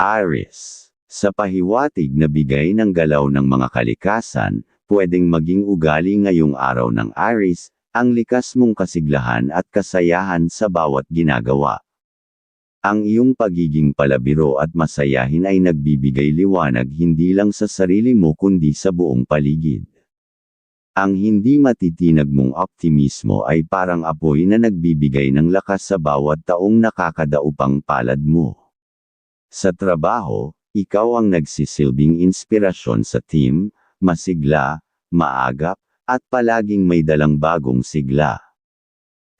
Aries. Sa pahiwatig na bigay ng galaw ng mga kalikasan, pwedeng maging ugali ngayong araw ng Aries, ang likas mong kasiglahan at kasayahan sa bawat ginagawa. Ang iyong pagiging palabiro at masayahin ay nagbibigay liwanag hindi lang sa sarili mo kundi sa buong paligid. Ang hindi matitinag mong optimismo ay parang apoy na nagbibigay ng lakas sa bawat taong nakakadaupang palad mo. Sa trabaho, ikaw ang nagsisilbing inspirasyon sa team, masigla, maagap, at palaging may dalang bagong sigla.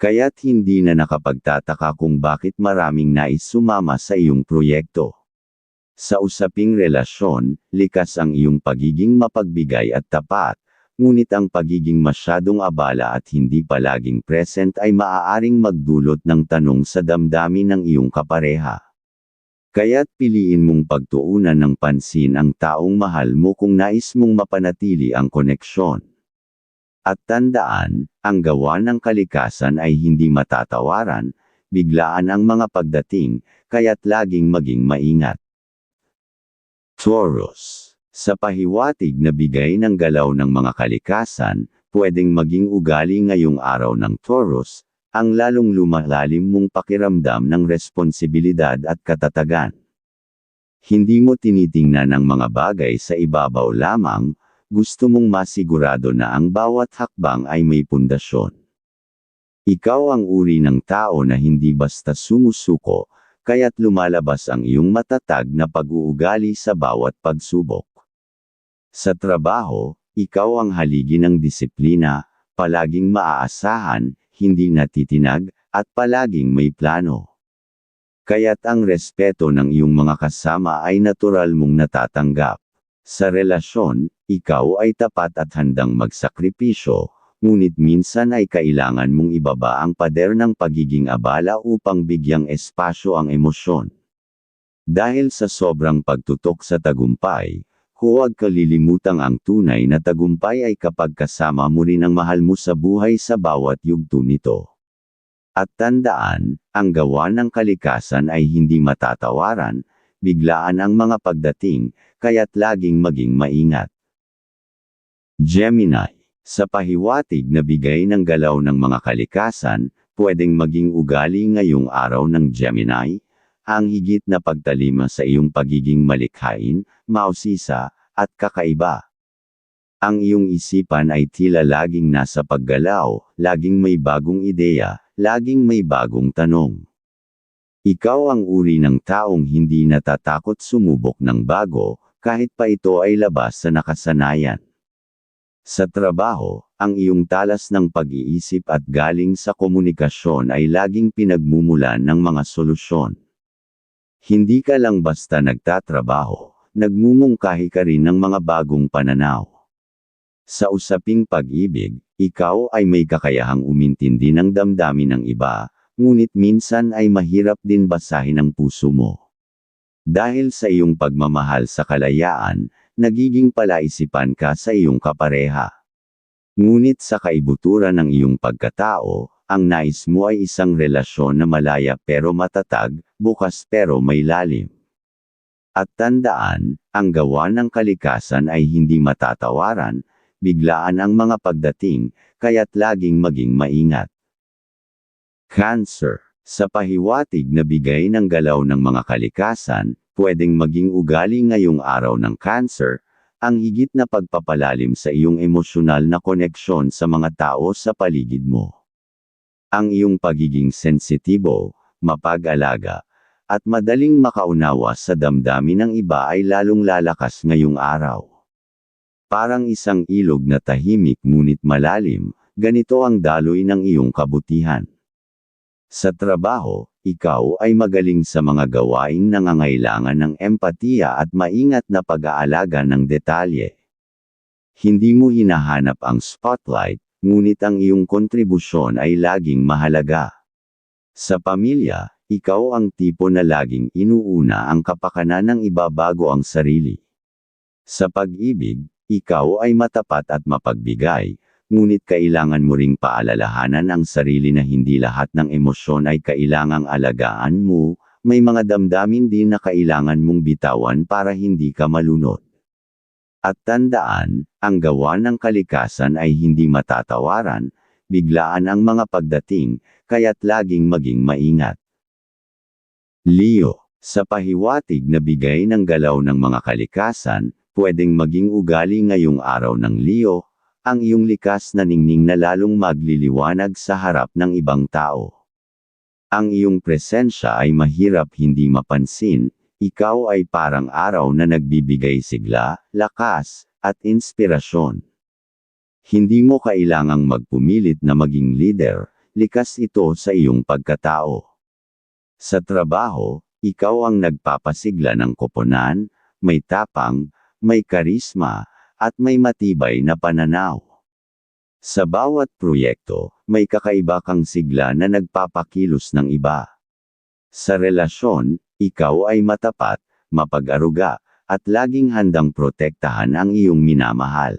Kaya't hindi na nakapagtataka kung bakit maraming nais sumama sa iyong proyekto. Sa usaping relasyon, likas ang iyong pagiging mapagbigay at tapat, ngunit ang pagiging masyadong abala at hindi palaging present ay maaaring magdulot ng tanong sa damdamin ng iyong kapareha. Kaya't piliin mong pagtuunan ng pansin ang taong mahal mo kung nais mong mapanatili ang koneksyon. At tandaan, ang gawa ng kalikasan ay hindi matatawaran, biglaan ang mga pagdating, kaya't laging maging maingat. Taurus. Sa pahiwatig na bigay ng galaw ng mga kalikasan, pwedeng maging ugali ngayong araw ng Taurus, ang lalong lumalalim mong pakiramdam ng responsibilidad at katatagan. Hindi mo tinitingnan ang mga bagay sa ibabaw lamang, gusto mong masigurado na ang bawat hakbang ay may pundasyon. Ikaw ang uri ng tao na hindi basta sumusuko, kaya't lumalabas ang iyong matatag na pag-uugali sa bawat pagsubok. Sa trabaho, ikaw ang haligi ng disiplina, palaging maaasahan, hindi natitinag, at palaging may plano. Kaya't ang respeto ng iyong mga kasama ay natural mong natatanggap. Sa relasyon, ikaw ay tapat at handang magsakripisyo, ngunit minsan ay kailangan mong ibaba ang pader ng pagiging abala upang bigyang espasyo ang emosyon. Dahil sa sobrang pagtutok sa tagumpay, Huwag kalilimutang ang tunay na tagumpay ay kapag kasama mo rin ang mahal mo sa buhay sa bawat yugto nito. At tandaan, ang gawa ng kalikasan ay hindi matatawaran, biglaan ang mga pagdating, kaya't laging maging maingat. Gemini, sa pahiwatig na bigay ng galaw ng mga kalikasan, pwedeng maging ugali ngayong araw ng Gemini, ang higit na pagtalima sa iyong pagiging malikhain, mausisa, at kakaiba. Ang iyong isipan ay tila laging nasa paggalaw, laging may bagong ideya, laging may bagong tanong. Ikaw ang uri ng taong hindi natatakot sumubok ng bago, kahit pa ito ay labas sa nakasanayan. Sa trabaho, ang iyong talas ng pag-iisip at galing sa komunikasyon ay laging pinagmumulan ng mga solusyon. Hindi ka lang basta nagtatrabaho, nagmumungkahi ka rin ng mga bagong pananaw. Sa usaping pag-ibig, ikaw ay may kakayahang umintindi ng damdamin ng iba, ngunit minsan ay mahirap din basahin ang puso mo. Dahil sa iyong pagmamahal sa kalayaan, nagiging palaisipan ka sa iyong kapareha. Ngunit sa kaibuturan ng iyong pagkatao, ang nais mo ay isang relasyon na malaya pero matatag, bukas pero may lalim. At tandaan, ang gawa ng kalikasan ay hindi matatawaran, biglaan ang mga pagdating, kaya't laging maging maingat. Cancer Sa pahiwatig na bigay ng galaw ng mga kalikasan, pwedeng maging ugali ngayong araw ng cancer, ang higit na pagpapalalim sa iyong emosyonal na koneksyon sa mga tao sa paligid mo. Ang iyong pagiging sensitibo, mapag-alaga, at madaling makaunawa sa damdamin ng iba ay lalong lalakas ngayong araw. Parang isang ilog na tahimik ngunit malalim, ganito ang daloy ng iyong kabutihan. Sa trabaho, ikaw ay magaling sa mga gawaing nangangailangan ng empatiya at maingat na pag-aalaga ng detalye. Hindi mo hinahanap ang spotlight, ngunit ang iyong kontribusyon ay laging mahalaga. Sa pamilya, ikaw ang tipo na laging inuuna ang kapakanan ng iba bago ang sarili. Sa pag-ibig, ikaw ay matapat at mapagbigay, ngunit kailangan mo ring paalalahanan ang sarili na hindi lahat ng emosyon ay kailangang alagaan mo, may mga damdamin din na kailangan mong bitawan para hindi ka malunod. At tandaan, ang gawa ng kalikasan ay hindi matatawaran, biglaan ang mga pagdating, kaya't laging maging maingat. Leo, sa pahiwatig na bigay ng galaw ng mga kalikasan, pwedeng maging ugali ngayong araw ng Leo, ang iyong likas na ningning na lalong magliliwanag sa harap ng ibang tao. Ang iyong presensya ay mahirap hindi mapansin, ikaw ay parang araw na nagbibigay sigla, lakas, at inspirasyon. Hindi mo kailangang magpumilit na maging leader, likas ito sa iyong pagkatao. Sa trabaho, ikaw ang nagpapasigla ng koponan, may tapang, may karisma, at may matibay na pananaw. Sa bawat proyekto, may kakaiba kang sigla na nagpapakilos ng iba. Sa relasyon, ikaw ay matapat, mapag-aruga, at laging handang protektahan ang iyong minamahal.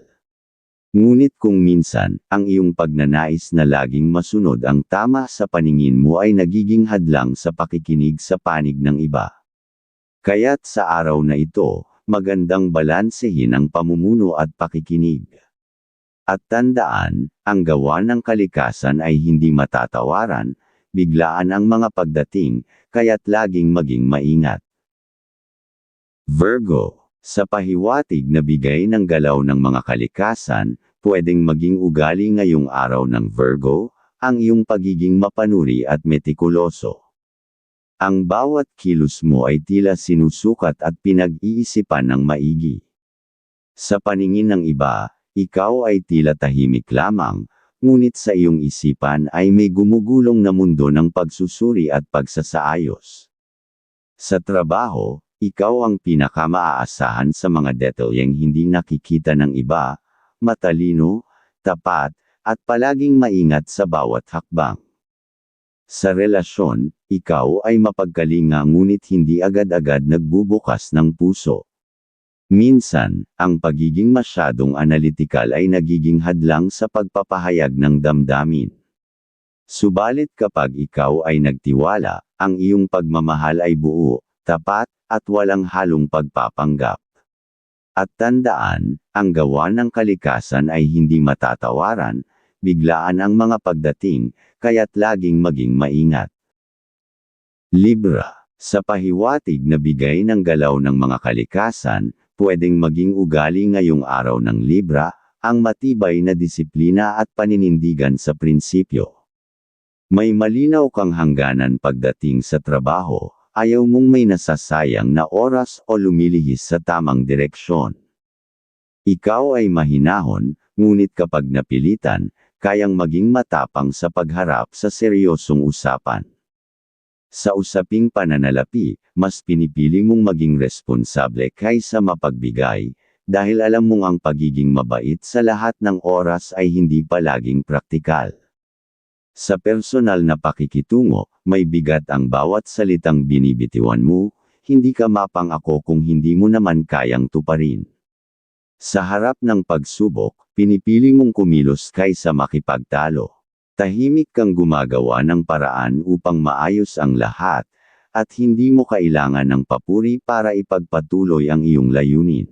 Ngunit kung minsan, ang iyong pagnanais na laging masunod ang tama sa paningin mo ay nagiging hadlang sa pakikinig sa panig ng iba. Kaya't sa araw na ito, magandang balansehin ang pamumuno at pakikinig. At tandaan, ang gawa ng kalikasan ay hindi matatawaran, biglaan ang mga pagdating, kaya't laging maging maingat. Virgo, sa pahiwatig na bigay ng galaw ng mga kalikasan, pwedeng maging ugali ngayong araw ng Virgo, ang iyong pagiging mapanuri at metikuloso. Ang bawat kilos mo ay tila sinusukat at pinag-iisipan ng maigi. Sa paningin ng iba, ikaw ay tila tahimik lamang, ngunit sa iyong isipan ay may gumugulong na mundo ng pagsusuri at pagsasaayos. Sa trabaho, ikaw ang pinakamaaasahan sa mga detalyeng hindi nakikita ng iba, matalino, tapat, at palaging maingat sa bawat hakbang. Sa relasyon, ikaw ay mapagkalinga ngunit hindi agad-agad nagbubukas ng puso. Minsan, ang pagiging masyadong analytical ay nagiging hadlang sa pagpapahayag ng damdamin. Subalit kapag ikaw ay nagtiwala, ang iyong pagmamahal ay buo, tapat, at walang halong pagpapanggap. At tandaan, ang gawa ng kalikasan ay hindi matatawaran, biglaan ang mga pagdating, kaya't laging maging maingat. Libra, sa pahiwatig na bigay ng galaw ng mga kalikasan, pwedeng maging ugali ngayong araw ng Libra, ang matibay na disiplina at paninindigan sa prinsipyo. May malinaw kang hangganan pagdating sa trabaho, ayaw mong may nasasayang na oras o lumilihis sa tamang direksyon. Ikaw ay mahinahon, ngunit kapag napilitan, kayang maging matapang sa pagharap sa seryosong usapan. Sa usaping pananalapi, mas pinipili mong maging responsable kaysa mapagbigay, dahil alam mong ang pagiging mabait sa lahat ng oras ay hindi palaging praktikal. Sa personal na pakikitungo, may bigat ang bawat salitang binibitiwan mo, hindi ka mapang ako kung hindi mo naman kayang tuparin. Sa harap ng pagsubok, pinipili mong kumilos kaysa makipagtalo. Tahimik kang gumagawa ng paraan upang maayos ang lahat, at hindi mo kailangan ng papuri para ipagpatuloy ang iyong layunin.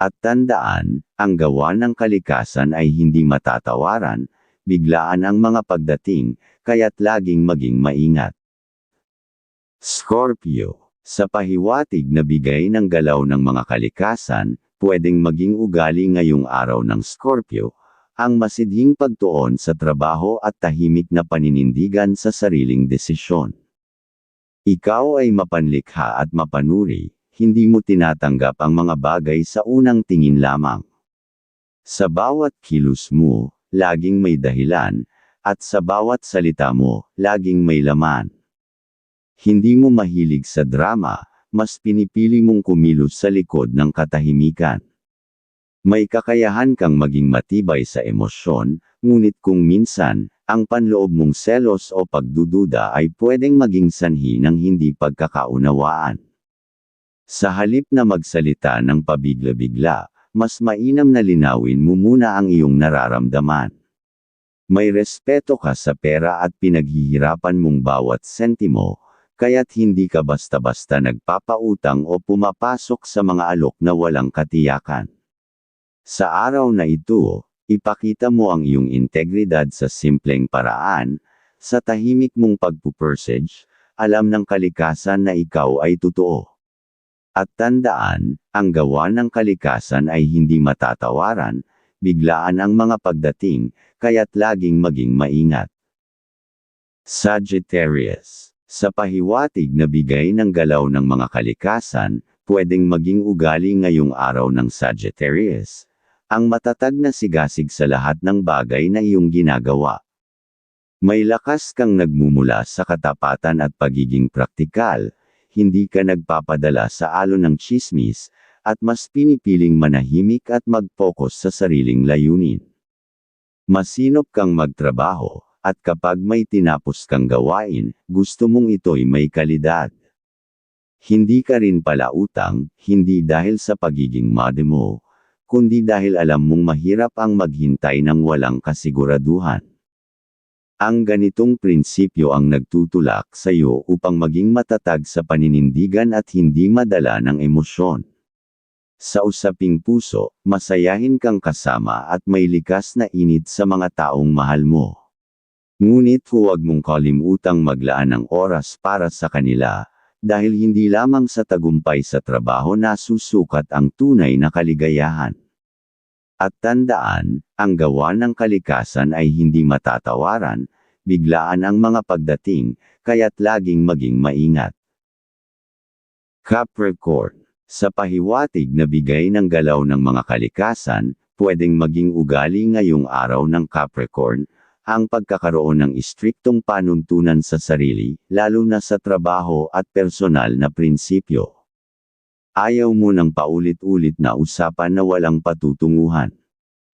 At tandaan, ang gawa ng kalikasan ay hindi matatawaran, biglaan ang mga pagdating, kaya't laging maging maingat. Scorpio, sa pahiwatig na bigay ng galaw ng mga kalikasan, pwedeng maging ugali ngayong araw ng Scorpio, ang masidhing pagtuon sa trabaho at tahimik na paninindigan sa sariling desisyon. Ikaw ay mapanlikha at mapanuri, hindi mo tinatanggap ang mga bagay sa unang tingin lamang. Sa bawat kilos mo, laging may dahilan, at sa bawat salita mo, laging may laman. Hindi mo mahilig sa drama, mas pinipili mong kumilos sa likod ng katahimikan. May kakayahan kang maging matibay sa emosyon, ngunit kung minsan, ang panloob mong selos o pagdududa ay pwedeng maging sanhi ng hindi pagkakaunawaan. Sa halip na magsalita ng pabigla-bigla, mas mainam na linawin mo muna ang iyong nararamdaman. May respeto ka sa pera at pinaghihirapan mong bawat sentimo, kaya't hindi ka basta-basta nagpapautang o pumapasok sa mga alok na walang katiyakan. Sa araw na ito, ipakita mo ang iyong integridad sa simpleng paraan, sa tahimik mong pagpupursage, alam ng kalikasan na ikaw ay totoo. At tandaan, ang gawa ng kalikasan ay hindi matatawaran, biglaan ang mga pagdating, kaya't laging maging maingat. Sagittarius Sa pahiwatig na bigay ng galaw ng mga kalikasan, pwedeng maging ugali ngayong araw ng Sagittarius. Ang matatag na sigasig sa lahat ng bagay na iyong ginagawa. May lakas kang nagmumula sa katapatan at pagiging praktikal, hindi ka nagpapadala sa alon ng chismis, at mas pinipiling manahimik at mag-focus sa sariling layunin. Masinop kang magtrabaho, at kapag may tinapos kang gawain, gusto mong ito'y may kalidad. Hindi ka rin pala utang, hindi dahil sa pagiging mode mo, kundi dahil alam mong mahirap ang maghintay ng walang kasiguraduhan. Ang ganitong prinsipyo ang nagtutulak sa iyo upang maging matatag sa paninindigan at hindi madala ng emosyon. Sa usaping puso, masayahin kang kasama at may likas na init sa mga taong mahal mo. Ngunit huwag mong kalimutang maglaan ng oras para sa kanila, dahil hindi lamang sa tagumpay sa trabaho na susukat ang tunay na kaligayahan. At tandaan, ang gawa ng kalikasan ay hindi matatawaran, biglaan ang mga pagdating, kaya't laging maging maingat. Capricorn Sa pahiwatig na bigay ng galaw ng mga kalikasan, pwedeng maging ugali ngayong araw ng Capricorn, ang pagkakaroon ng istriktong panuntunan sa sarili, lalo na sa trabaho at personal na prinsipyo. Ayaw mo ng paulit-ulit na usapan na walang patutunguhan.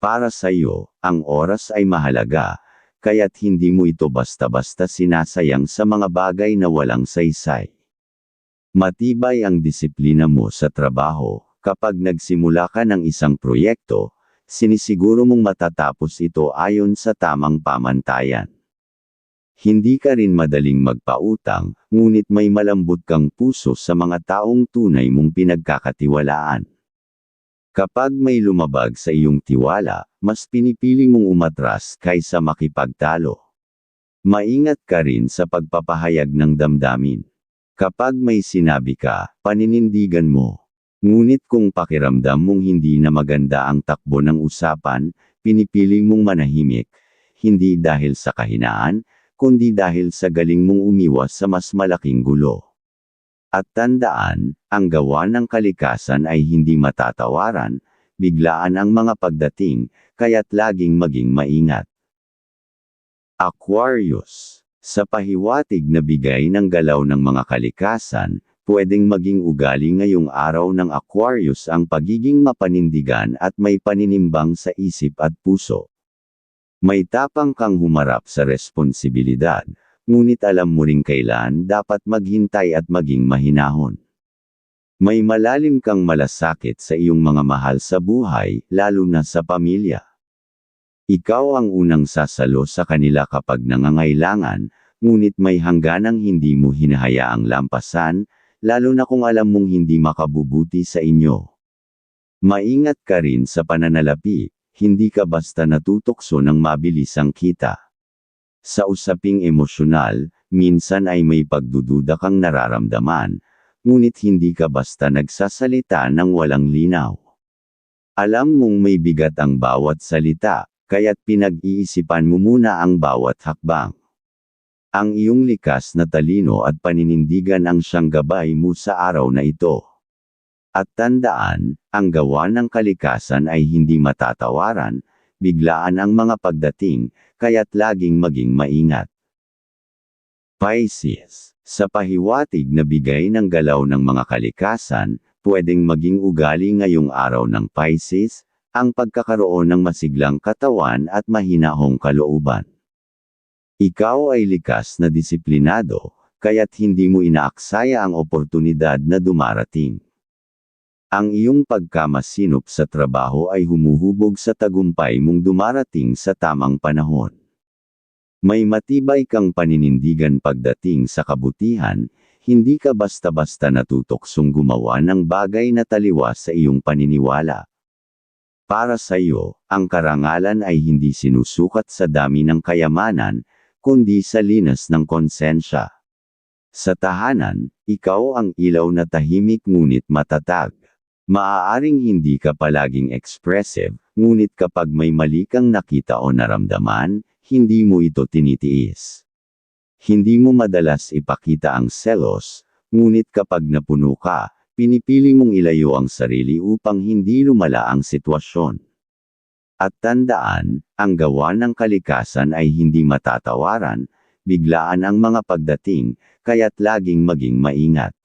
Para sa iyo, ang oras ay mahalaga, kaya't hindi mo ito basta-basta sinasayang sa mga bagay na walang saysay. Matibay ang disiplina mo sa trabaho, kapag nagsimula ka ng isang proyekto, sinisiguro mong matatapos ito ayon sa tamang pamantayan. Hindi ka rin madaling magpautang, ngunit may malambot kang puso sa mga taong tunay mong pinagkakatiwalaan. Kapag may lumabag sa iyong tiwala, mas pinipili mong umatras kaysa makipagtalo. Maingat ka rin sa pagpapahayag ng damdamin. Kapag may sinabi ka, paninindigan mo. Ngunit kung pakiramdam mong hindi na maganda ang takbo ng usapan, pinipili mong manahimik, hindi dahil sa kahinaan, kundi dahil sa galing mong umiwas sa mas malaking gulo. At tandaan, ang gawa ng kalikasan ay hindi matatawaran, biglaan ang mga pagdating, kaya't laging maging maingat. Aquarius Sa pahiwatig na bigay ng galaw ng mga kalikasan, pwedeng maging ugali ngayong araw ng Aquarius ang pagiging mapanindigan at may paninimbang sa isip at puso. May tapang kang humarap sa responsibilidad, ngunit alam mo ring kailan dapat maghintay at maging mahinahon. May malalim kang malasakit sa iyong mga mahal sa buhay, lalo na sa pamilya. Ikaw ang unang sasalo sa kanila kapag nangangailangan, ngunit may hangganang hindi mo hinahayaang lampasan, lalo na kung alam mong hindi makabubuti sa inyo. Maingat ka rin sa pananalapi, hindi ka basta natutokso ng mabilisang kita. Sa usaping emosyonal, minsan ay may pagdududa kang nararamdaman, ngunit hindi ka basta nagsasalita ng walang linaw. Alam mong may bigat ang bawat salita, kaya't pinag-iisipan mo muna ang bawat hakbang. Ang iyong likas na talino at paninindigan ang siyang gabay mo sa araw na ito. At tandaan, ang gawa ng kalikasan ay hindi matatawaran, biglaan ang mga pagdating, kaya't laging maging maingat. Pisces Sa pahiwatig na bigay ng galaw ng mga kalikasan, pwedeng maging ugali ngayong araw ng Pisces, ang pagkakaroon ng masiglang katawan at mahinahong kalooban. Ikaw ay likas na disiplinado, kaya't hindi mo inaaksaya ang oportunidad na dumarating. Ang iyong pagkamasinop sa trabaho ay humuhubog sa tagumpay mong dumarating sa tamang panahon. May matibay kang paninindigan pagdating sa kabutihan, hindi ka basta-basta natutuksong gumawa ng bagay na taliwas sa iyong paniniwala. Para sa iyo, ang karangalan ay hindi sinusukat sa dami ng kayamanan, kundi sa linas ng konsensya. Sa tahanan, ikaw ang ilaw na tahimik ngunit matatag. Maaaring hindi ka palaging expressive, ngunit kapag may mali kang nakita o naramdaman, hindi mo ito tinitiis. Hindi mo madalas ipakita ang selos, ngunit kapag napuno ka, pinipili mong ilayo ang sarili upang hindi lumala ang sitwasyon. At tandaan, ang gawa ng kalikasan ay hindi matatawaran, biglaan ang mga pagdating, kaya't laging maging maingat.